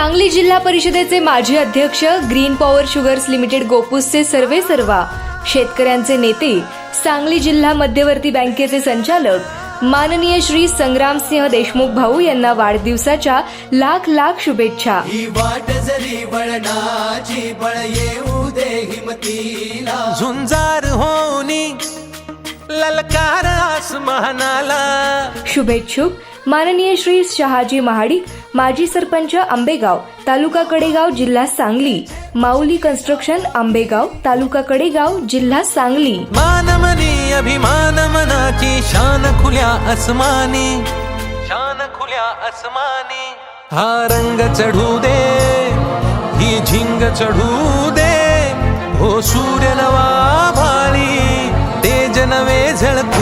सांगली जिल्हा परिषदेचे माजी अध्यक्ष ग्रीन पॉवर शुगर्स लिमिटेड गोपूसचे सर्वे सर्वा. शेतकऱ्यांचे नेते सांगली जिल्हा मध्यवर्ती बँकेचे संचालक माननीय श्री संग्रामसिंह देशमुख भाऊ यांना वाढदिवसाच्या लाख लाख शुभेच्छा. झुंजार होनी ललकार आसमानाला. शुभेच्छुक. माननीय श्री शहाजी महाडिक माजी सरपंच आंबेगाव तालुका कडेगाव जिल्हा सांगली माऊली कन्स्ट्रक्शन आंबेगाव तालुका कडेगाव जिल्हा सांगली. मानमनी अभिमान मनाची शान खुल्या अस्मानी शान खुल्या अस्मानी हा रंग चढू दे ही झिंग चढू दे. हो सूर्य नवा भाळी तेज नवे झळकू